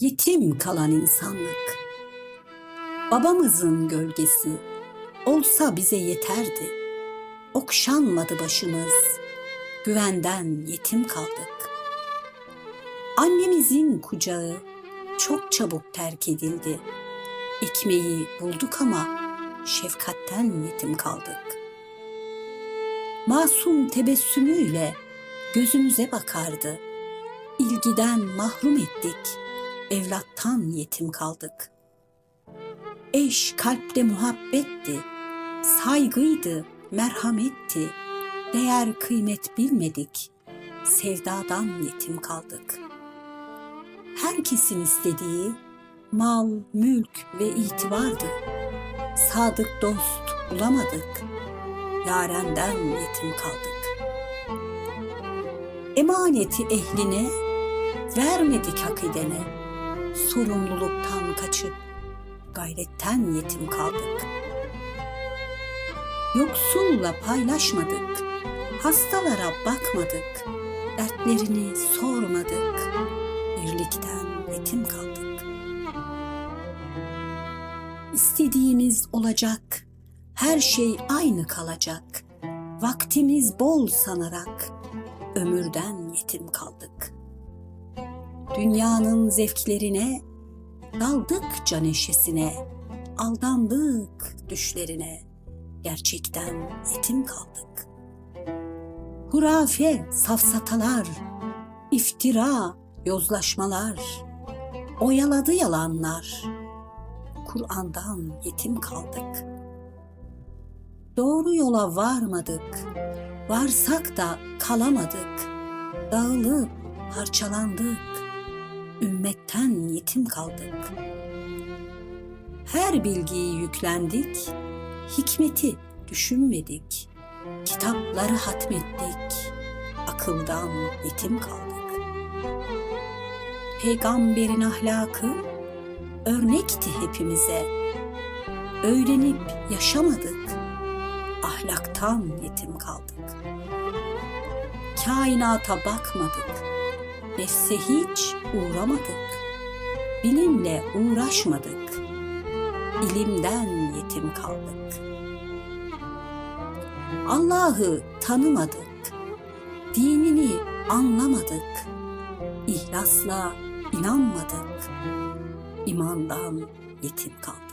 yetim kalan insanlık. Babamızın gölgesi olsa bize yeterdi. Okşanmadı başımız, güvenden yetim kaldık. Annemizin kucağı çok çabuk terk edildi. Ekmeği bulduk ama şefkatten yetim kaldık. Masum tebessümüyle gözümüze bakardı. İlgiden mahrum ettik, evlattan yetim kaldık. Eş kalpte muhabbetti, saygıydı, merhametti. Değer kıymet bilmedik, sevdadan yetim kaldık. Herkesin istediği mal, mülk ve itibardı. Sadık dost bulamadık, yarenden yetim kaldık. Emaneti ehline, vermedik hak edene, sorumluluktan kaçıp gayretten yetim kaldık. Yoksulla paylaşmadık, hastalara bakmadık, dertlerini sormadık, birlikten yetim kaldık. İstediğimiz olacak, her şey aynı kalacak. Vaktimiz bol sanarak ömürden yetim kaldık. Dünyanın zevklerine daldıkça neşesine, aldandık düşlerine, gerçekten yetim kaldık. Hurafe, safsatalar, iftira, yozlaşmalar, oyaladı yalanlar, Kur'an'dan yetim kaldık. Doğru yola varmadık, varsak da kalamadık, dağılıp parçalandık, ümmetten yetim kaldık. Her bilgiyi yüklendik, hikmeti düşünmedik, kitapları hatmettik, akıldan yetim kaldık. Peygamberin ahlakı örnekti hepimize. Öğrenip yaşamadık, ahlaktan yetim kaldık. Kainata bakmadık, nefse hiç uğramadık. Bilimle uğraşmadık, ilimden yetim kaldık. Allah'ı tanımadık, dinini anlamadık, ihlasla inanmadık, imandan yetim kaldık.